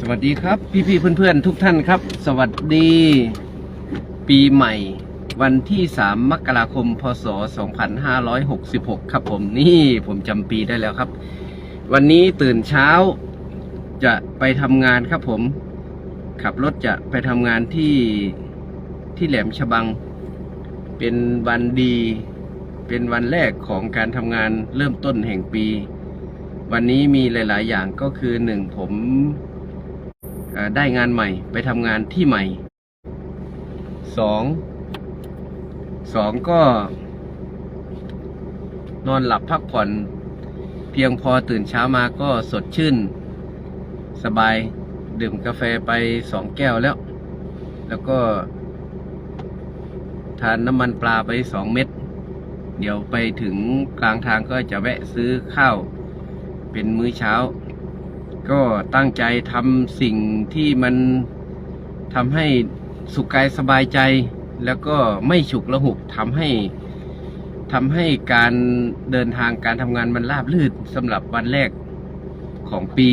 สวัสดีครับ พี่ๆเพื่อนๆทุกท่านครับ สวัสดี ปีใหม่ วันที่ 3 มกราคม พศ 2566 ครับผมนี่ผมจำปีได้แล้วครับ วันนี้ตื่นเช้าจะไปทำงานครับผม ขับรถจะไปทำงานที่ที่แหลมฉบัง เป็นวันดี เป็นวันแรกของการทำงานเริ่มต้นแห่งปี วันนี้มีหลาย ๆ อย่างก็คือหนึ่งผม ได้งานใหม่ไปทำงานที่ใหม่สองสองก็ นอนหลับพักผ่อน เพียงพอตื่นเช้ามาก็สดชื่น สบายดื่มกาแฟไปสองแก้วแล้ว แล้วก็ ทานน้ำมันปลาไปสองเม็ดเดี๋ยวไปถึงกลางทางก็จะแวะซื้อข้าว เป็นมื้อเช้า ก็ตั้งใจทำสิ่งที่มันทำให้สุขกายสบายใจ แล้วก็ไม่ฉุกละหุกทำให้ทำให้การเดินทางการทำงานมันราบรื่นสำหรับวันแรกของปี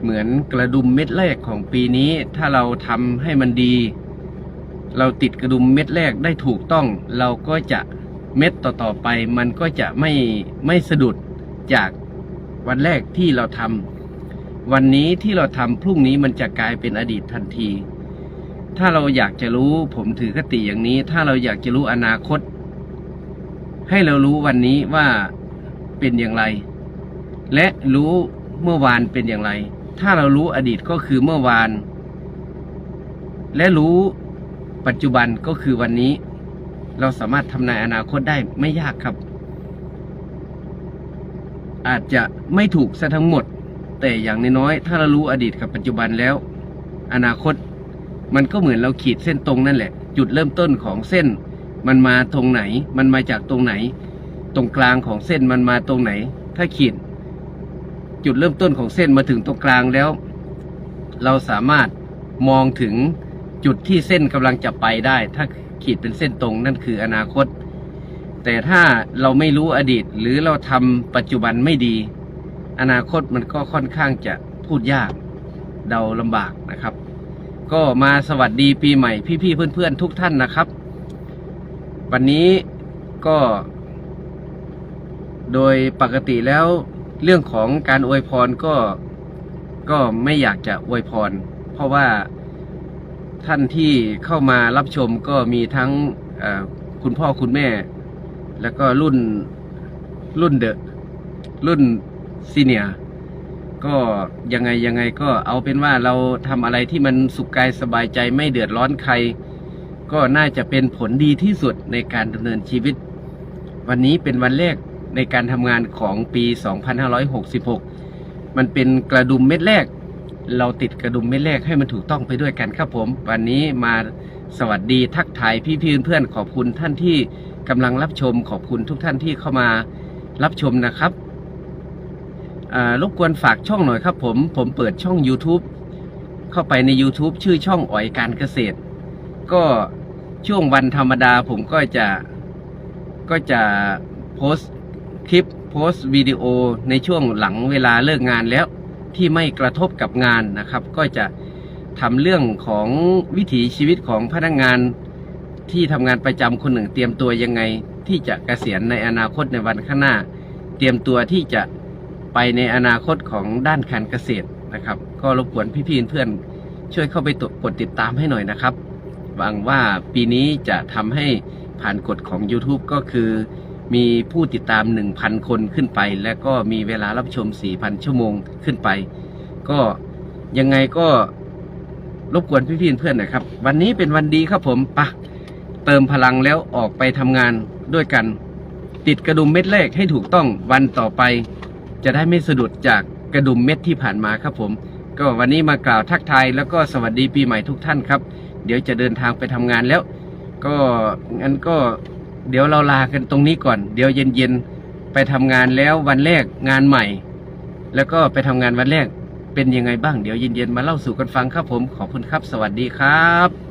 เหมือนกระดุมเม็ดแรกของปีนี้ ถ้าเราทำให้มันดี เราติดกระดุมเม็ดแรกได้ถูกต้อง เราก็จะเม็ดต่อๆไป มันก็จะไม่ไม่สะดุดจาก วันแรกที่เราทำวันนี้ที่เราทำพรุ่งนี้มันจะกลายเป็นอดีตทันที ถ้าเราอยากจะรู้ผมถือคติอย่างนี้ ถ้าเราอยากจะรู้อนาคต ให้เรารู้วันนี้ว่าเป็นอย่างไร และรู้เมื่อวานเป็นอย่างไร ถ้าเรารู้อดีตก็คือเมื่อวาน และรู้ปัจจุบันก็คือวันนี้ เราสามารถทำนายอนาคตได้ไม่ยากครับ อาจจะไม่ถูกซะทั้งหมด แต่อย่างน้อยๆถ้าเรารู้อดีตกับปัจจุบันแล้ว อนาคต มันก็เหมือนเราขีดเส้นตรงนั่นแหละ จุดเริ่มต้นของเส้น มันมาตรงไหน มันมาจากตรงไหน ตรงกลางของเส้นมันมาตรงไหน ถ้าขีด จุดเริ่มต้นของเส้นมาถึงตรงกลางแล้ว เราสามารถมองถึงจุดที่เส้นกำลังจะไปได้ ถ้าขีดเป็นเส้นตรงนั่นคืออนาคต แต่ถ้าเราไม่รู้อดีต หรือเราทำปัจจุบันไม่ดี อนาคตมันก็ค่อนข้างจะพูดยากเดาลำบากนะครับ ก็มาสวัสดีปีใหม่พี่ๆเพื่อนๆทุกท่านนะครับ วันนี้ก็ โดยปกติแล้วเรื่องของการอวยพรก็ก็ไม่อยากจะอวยพร เพราะว่าท่านที่เข้ามารับชมก็มีทั้งคุณพ่อคุณแม่ แล้วก็รุ่นรุ่นเดอะรุ่นซีเนียก็ยังไงยังไงก็เอาเป็นว่าเราทำอะไรที่มันสุขกายสบายใจไม่เดือดร้อนใคร ก็น่าจะเป็นผลดีที่สุดในการดำเนินชีวิต วันนี้เป็นวันแรกในการทำงานของปี 2566 มันเป็นกระดุมเม็ดแรก เราติดกระดุมเม็ดแรกให้มันถูกต้องไปด้วยกันครับผม วันนี้มาสวัสดีทักทายพี่พี่ๆเพื่อนขอบคุณท่านที่ กำลังรับชมขอบคุณทุกท่านที่เข้ามารับชมนะครับรบกวนฝากช่องหน่อยครับ ผมผมเปิดช่อง YouTube เข้าไปใน YouTube ชื่อช่องอ๋อยการเกษตร ก็ช่วงวันธรรมดาผมก็จะก็จะโพสต์คลิปโพสต์วิดีโอในช่วงหลังเวลาเลิกงานแล้วที่ไม่กระทบกับงานนะครับ ก็จะทำเรื่องของวิถีชีวิตของพนักงาน ที่ทำงานประจำคนหนึ่งเตรียมตัวยังไง ที่จะเกษียณในอนาคตในวันข้างหน้า เตรียมตัวที่จะไปในอนาคตของด้านการเกษตรนะครับ ก็รบกวนพี่ๆเพื่อนช่วยเข้าไปตกดติดตามให้หน่อยนะครับหวังว่าปีนี้จะทำให้ผ่านกฎของ YouTube ก็คือ มีผู้ติดตาม 1,000 คนขึ้นไป และก็มีเวลารับชม 4,000 ชั่วโมงขึ้นไป ก็ยังไงก็รบกวนพี่ๆเพื่อนนะครับ วันนี้เป็นวันดีครับผมปะ เติมพลังแล้วออกไปทำงานด้วยกัน ติดกระดุมเม็ดแรกให้ถูกต้องวันต่อไป จะได้ไม่สะดุดจากกระดุมเม็ดที่ผ่านมาครับผม ก็วันนี้มากล่าวทักทายแล้วก็สวัสดีปีใหม่ทุกท่านครับ เดี๋ยวจะเดินทางไปทำงานแล้ว ก็งั้นก็เดี๋ยวเราลากันตรงนี้ก่อน เดี๋ยวเย็นๆไปทำงานแล้ววันแรกงานใหม่ แล้วก็ไปทำงานวันแรกเป็นยังไงบ้างเดี๋ยวเย็นๆมาเล่าสู่กันฟังครับผมขอบคุณครับ สวัสดีครับ